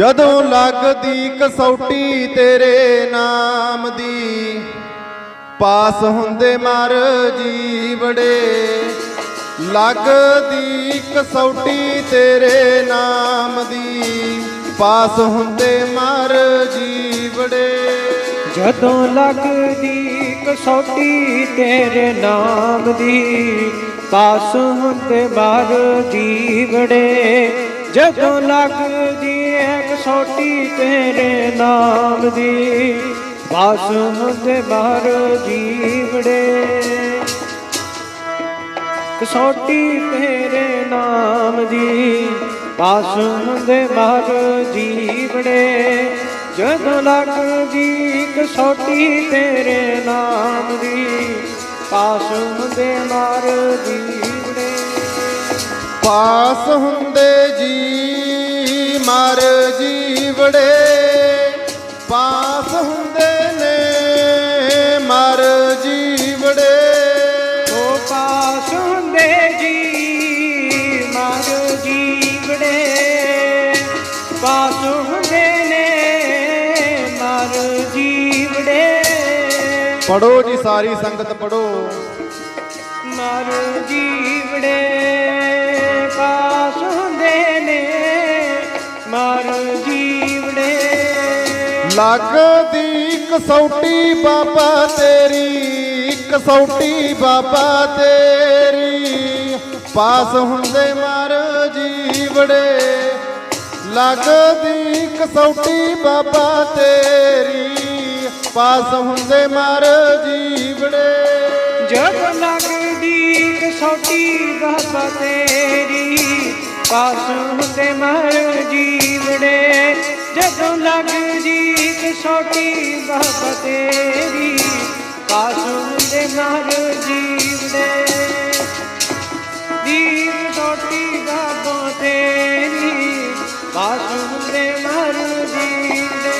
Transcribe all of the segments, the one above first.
ਜਦੋਂ ਲੱਗਦੀ ਕਸੌਟੀ ਤੇਰੇ ਨਾਮ ਦੀ, ਪਾਸ ਹੁੰਦੇ ਮਰ ਜੀਵੜੇ। ਲੱਗਦੀ ਕਸੌਟੀ ਤੇਰੇ ਨਾਮ ਦੀ, ਪਾਸ ਹੁੰਦੇ ਮਰ ਜੀਵੜੇ। ਜਦੋਂ ਲੱਗਦੀ ਕਸੌਟੀ ਤੇਰੇ ਨਾਮ ਦੀ, ਪਾਸ ਹੁੰਦੇ ਬਾਰ ਜੀਵੜੇ। ਜਦੋਂ ਲੱਗਦੀ ਹੈ ਤੇਰੇ ਨਾਮ ਦੀ ਪਾਸ ਦੇ ਬਾਰ ਜੀਵੜੇ। ਕਸੋਟੀ ਤੇਰੇ ਨਾਮ ਦੀ ਪਾਸ ਦੇ ਮਰ ਜੀਵੜੇ। ਜਦੋਂ ਲੱਗਦੀ ਕਸੋਟੀ ਤੇਰੇ ਨਾਮ ਦੀ ਪਾਸ ਦੇ ਮਰ ਜੀਵੜੇ। ਪਾਸ ਹੁੰਦੇ ਜੀ ਮਰ ਜੀਵੜੇ ਪਾਸ ਹੁੰਦੇ ਨੇ ਮਰ ਜੀਵੜੇ। ਉਹ ਪਾਸ ਹੁੰਦੇ ਜੀ ਮਰ ਜੀਵੜੇ। ਪਾਸ ਹੁੰਦੇ ਨੇ ਮਰ ਜੀਵੜੇ। ਪੜੋ ਜੀ ਸਾਰੀ ਸੰਗਤ ਪੜੋ ਮਰ ਜੀਵੜੇ। ਜੀਵੜੇ। ਲੱਗਦੀ ਕਸੌਟੀ ਬਾਬਾ ਤੇਰੀ ਕਸੌਟੀ ਬਾਬਾ ਤੇਰੀ। ਪਾਸ ਹੁੰਦੇ ਮਰ ਜੀਵੜੇ ਲੱਗਦੀ ਕਸੌਟੀ ਬਾਬਾ ਤੇਰੀ। ਪਾਸ ਹੁੰਦੇ ਮਰ ਜੀਵੜੇ। ਜਦ ਲੱਗਦੀ ਕਸੌਟੀ ਬਾਬਾ ਤੇਰੀ ਪਾਸ ਹੁੰਦੇ ਮਰ ਜੀਵੜੇ, ਜਦੋਂ ਲੱਗਦੀ ਕਸੌਟੀ ਬਾਬਾ ਤੇਰੀ ਪਾਸ ਹੁੰਦੇ ਮਰ ਜੀਵੜੇ। ਦੀਪ ਕਸੌਟੀ ਬਾਬਾ ਤੇਰੀ ਪਾਸ ਹੁੰਦੇ ਮਰ ਜੀਵੜੇ।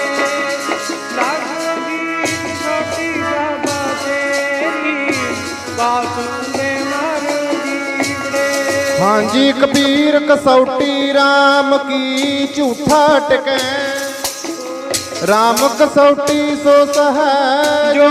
ਲੱਗਦੀ ਕਸੌਟੀ ਬਾਬਾ ਤੇਰੀ ਪਾਸ ਹਾਂਜੀ ਕਬੀਰ ਕਸੌਟੀ RAM ਕੀ ਝੂਠਾ ਟਕੈ? RAM ਕਸੌਟੀ ਸੋ ਸਹੈ ਜੋ